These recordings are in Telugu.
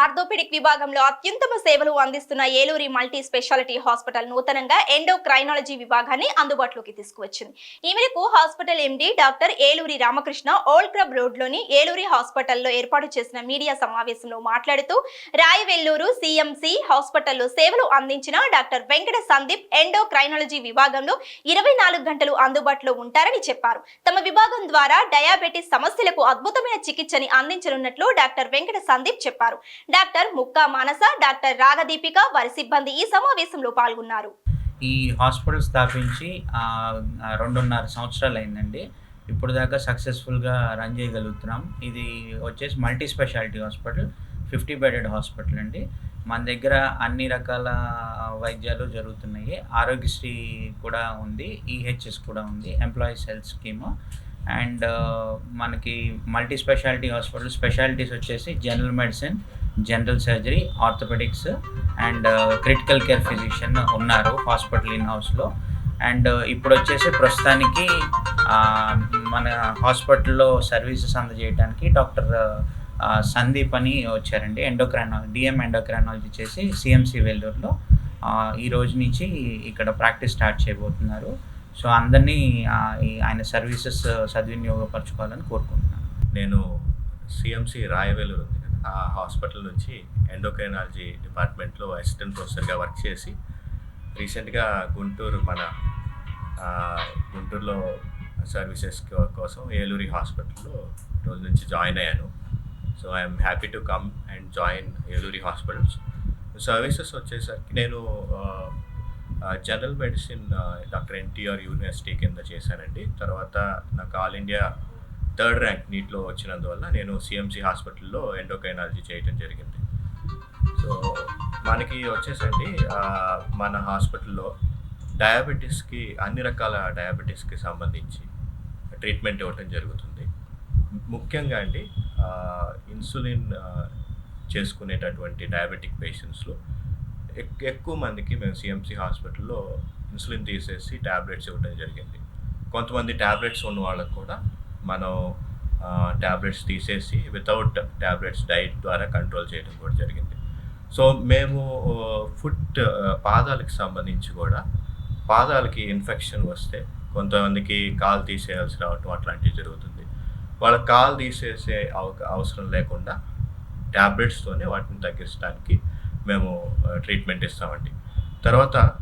ఆర్థోపెడిక్ విభాగంలో అత్యుత్తమ సేవలు అందిస్తున్న ఏలూరి మల్టీ స్పెషాలిటీ హాస్పిటల్ నూతనంగా ఎండోక్రైనాలజీ విభాగాన్ని అందుబాటులోకి తీసుకువచ్చింది. ఈ మేరకు hospital MD doctor Eluri Ramakrishna old club రోడ్లోని ఏలూరి హాస్పిటల్లో ఏర్పాటు చేసిన మీడియా సమావేశంలో మాట్లాడుతూ రాయవెల్లూరు సిఎంసి హాస్పిటల్లో సేవలు అందించిన డాక్టర్ వెంకట సందీప్ ఎండోక్రైనాలజీ విభాగంలో ఇరవై నాలుగు గంటలు అందుబాటులో ఉంటారని చెప్పారు. తమ విభాగం ద్వారా డయాబెటిస్ సమస్యలకు అద్భుతమైన చికిత్సని అందించనున్నట్లు డాక్టర్ వెంకట సందీప్ చెప్పారు. డాక్టర్ ముక్కా మానస డాక్టర్ రాగదీపిక వారి సిబ్బంది ఈ సమావేశంలో పాల్గొన్నారు. ఈ హాస్పిటల్ స్థాపించి రెండున్నర సంవత్సరాలు అయిందండి ఇప్పుడు దాకా సక్సెస్ఫుల్గా రన్ చేయగలుగుతున్నాం. ఇది వచ్చేసి multi speciality hospital fifty bedded hospital అండి. మన దగ్గర అన్ని రకాల వైద్యాలు జరుగుతున్నాయి. ఆరోగ్యశ్రీ కూడా ఉంది ఈహెచ్ఎస్ కూడా ఉంది ఎంప్లాయీస్ హెల్త్ స్కీమ్. అండ్ మనకి మల్టీ స్పెషాలిటీ హాస్పిటల్ స్పెషాలిటీస్ వచ్చేసి general medicine general surgery orthopaedics and critical care physician ఉన్నారు హాస్పిటల్ ఇన్ హౌస్లో అండ్ uh, ఇప్పుడు వచ్చేసి ప్రస్తుతానికి మన హాస్పిటల్లో సర్వీసెస్ అందజేయడానికి డాక్టర్ uh, సందీప్ అని వచ్చారండి. ఎండోక్రైనాలజీ డిఎం ఎండోక్రానాలజీ చేసి సిఎంసి వెల్లూరులో ఈ రోజు నుంచి ఇక్కడ ప్రాక్టీస్ స్టార్ట్ చేయబోతున్నారు. సో అందరినీ ఈ ఆయన సర్వీసెస్ సద్వినియోగపరచుకోవాలని కోరుకుంటున్నాను. నేను సిఎంసి రాయవేలూరు ఉంది ఆ హాస్పిటల్ నుంచి ఎండోక్రైనాలజీ డిపార్ట్మెంట్లో అసిస్టెంట్ ప్రొఫెసర్గా వర్క్ చేసి రీసెంట్గా గుంటూరు మన గుంటూరులో సర్వీసెస్ కోసం ఏలూరి హాస్పిటల్లో రోజు నుంచి జాయిన్ అయ్యాను. So I'm happy to come and join Eluri hospitals. Services వచ్చేసరికి నేను general medicine doctor NTR university కింద చేశానండి. తర్వాత నాకు ఆల్ ఇండియా థర్డ్ ర్యాంక్ నీట్లో వచ్చినందువల్ల నేను సిఎంసి హాస్పిటల్లో ఎండోకైనాలజీ చేయటం జరిగింది. సో మనకి వచ్చేసండి మన హాస్పిటల్లో డయాబెటీస్కి అన్ని రకాల డయాబెటీస్కి సంబంధించి ట్రీట్మెంట్ ఇవ్వటం జరుగుతుంది. ముఖ్యంగా అండి ఇన్సులిన్ చేసుకునేటటువంటి డయాబెటిక్ పేషెంట్స్లో ఎక్- ఎక్కువ మందికి మేము సిఎంసి హాస్పిటల్లో ఇన్సులిన్ తీసేసి ట్యాబ్లెట్స్ ఇవ్వడం జరిగింది. కొంతమంది ట్యాబ్లెట్స్ ఉన్న వాళ్ళకు కూడా మనం ట్యాబ్లెట్స్ తీసేసి వితౌట్ ట్యాబ్లెట్స్ డైట్ ద్వారా కంట్రోల్ చేయడం కూడా జరిగింది. సో మేము ఫుట్ పాదాలకు సంబంధించి కూడా పాదాలకి ఇన్ఫెక్షన్ వస్తే కొంతమందికి కాలు తీసేయాల్సి రావటం అట్లాంటివి జరుగుతుంది. వాళ్ళ కాలు తీసేసే అవ- అవసరం లేకుండా ట్యాబ్లెట్స్తోనే వాటిని తగ్గించడానికి మేము ట్రీట్మెంట్ ఇస్తామండి. తర్వాత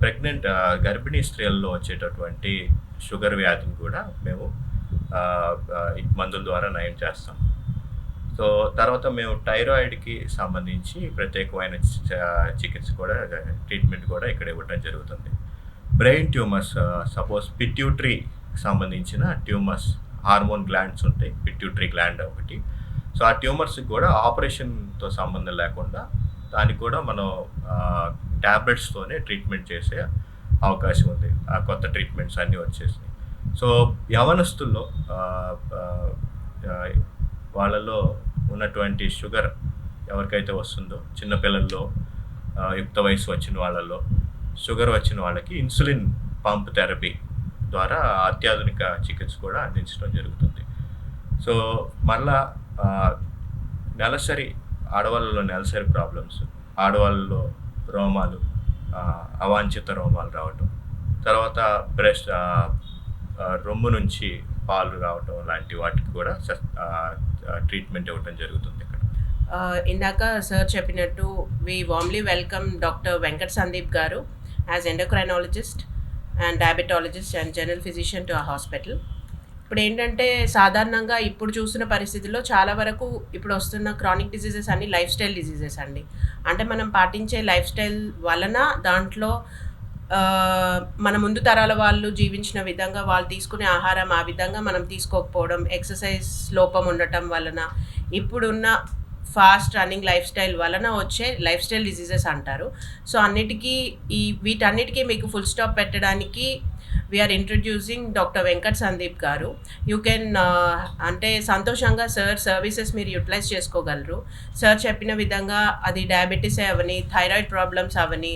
ప్రెగ్నెంట్ గర్భిణీ స్త్రీల్లో వచ్చేటటువంటి షుగర్ వ్యాధిని కూడా మేము మందుల ద్వారా నయం చేస్తాం. సో తర్వాత మేము థైరాయిడ్కి సంబంధించి ప్రత్యేకమైన చికిత్స కూడా ట్రీట్మెంట్ కూడా ఇక్కడ ఇవ్వటం జరుగుతుంది. బ్రెయిన్ ట్యూమర్స్ సపోజ్ పిట్యూటరీ సంబంధించిన ట్యూమర్స్ హార్మోన్ గ్లాండ్స్ ఉంటాయి పిట్యూటరీ గ్లాండ్ ఒకటి. సో ఆ ట్యూమర్స్కి కూడా ఆపరేషన్తో సంబంధం లేకుండా దానికి కూడా మనం ట్యాబ్లెట్స్తోనే ట్రీట్మెంట్ చేసే అవకాశం ఉంది ఆ కొత్త ట్రీట్మెంట్స్ అన్నీ వచ్చేసినాయి. సో యవనస్తుల్లో వాళ్ళలో ఉన్నటువంటి షుగర్ ఎవరికైతే వస్తుందో చిన్నపిల్లల్లో యుక్త వయసు వచ్చిన వాళ్ళలో షుగర్ వచ్చిన వాళ్ళకి ఇన్సులిన్ పంప్ థెరపీ ద్వారా అత్యాధునిక చికిత్స కూడా అందించడం జరుగుతుంది. సో మళ్ళా నెలసరి ఆడవాళ్ళలో నెలసరి ప్రాబ్లమ్స్ ఆడవాళ్ళలో రోమాలు అవాంఛిత రోమాలు రావటం. తర్వాత బ్రెస్ట్ రొమ్ము నుంచి పాలు రావటం లాంటి వాటికి కూడా ట్రీట్మెంట్ ఇవ్వటం జరుగుతుంది ఇక్కడ. ఇందాక సార్ చెప్పినట్టు we warmly welcome doctor Venkat Sandeep garu as endocrinologist and diabetologist and general physician to ఆ హాస్పిటల్. ఇప్పుడు ఏంటంటే సాధారణంగా ఇప్పుడు చూస్తున్న పరిస్థితుల్లో చాలా వరకు ఇప్పుడు వస్తున్న క్రానిక్ డిసీజెస్ అన్ని లైఫ్ స్టైల్ డిసీజెస్ అండి. అంటే మనం పాటించే లైఫ్ స్టైల్ వలన దాంట్లో మన ముందు తరాల వాళ్ళు జీవించిన విధంగా వాళ్ళు తీసుకునే ఆహారం ఆ విధంగా మనం తీసుకోకపోవడం ఎక్సర్సైజ్ లోపం ఉండటం వలన ఇప్పుడున్న ఫాస్ట్ రన్నింగ్ లైఫ్ స్టైల్ వలన వచ్చే లైఫ్ స్టైల్ డిసీజెస్ అంటారు. సో అన్నిటికీ ఈ వీటన్నిటికీ మీకు ఫుల్ స్టాప్ పెట్టడానికి we are introducing doctor Venkat Sandeep garu you can అంటే సంతోషంగా సార్ సర్వీసెస్ మీరు యూటిలైజ్ చేసుకోగలరు. సార్ చెప్పిన విధంగా అది డయాబెటీస్ అవని థైరాయిడ్ ప్రాబ్లమ్స్ అవని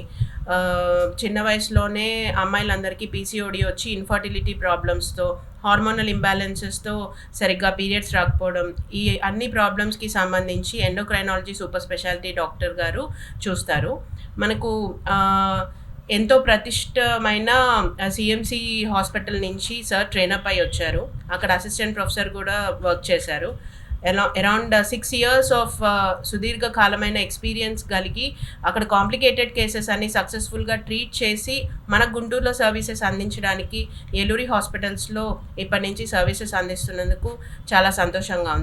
చిన్న వయసులోనే అమ్మాయిలందరికీ పీసీఓడి వచ్చి ఇన్ఫర్టిలిటీ ప్రాబ్లమ్స్తో హార్మోనల్ ఇంబ్యాలెన్సెస్తో సరిగ్గా పీరియడ్స్ రాకపోవడం ఈ అన్ని ప్రాబ్లమ్స్కి సంబంధించి ఎండోక్రైనాలజీ సూపర్ స్పెషాలిటీ డాక్టర్ గారు చూస్తారు. మనకు ఎంతో ప్రతిష్టమైన సిఎంసి హాస్పిటల్ నుంచి సార్ ట్రైనప్ అయి వచ్చారు. అక్కడ అసిస్టెంట్ ప్రొఫెసర్ కూడా వర్క్ చేశారు. అరౌండ్ సిక్స్ ఇయర్స్ ఆఫ్ సుదీర్ఘ కాలమైన ఎక్స్పీరియన్స్ కలిగి అక్కడ కాంప్లికేటెడ్ కేసెస్ అన్ని సక్సెస్ఫుల్గా ట్రీట్ చేసి మన గుంటూరులో సర్వీసెస్ అందించడానికి ఏలూరి హాస్పిటల్స్లో ఇప్పటి నుంచి సర్వీసెస్ అందిస్తున్నందుకు చాలా సంతోషంగా ఉంది.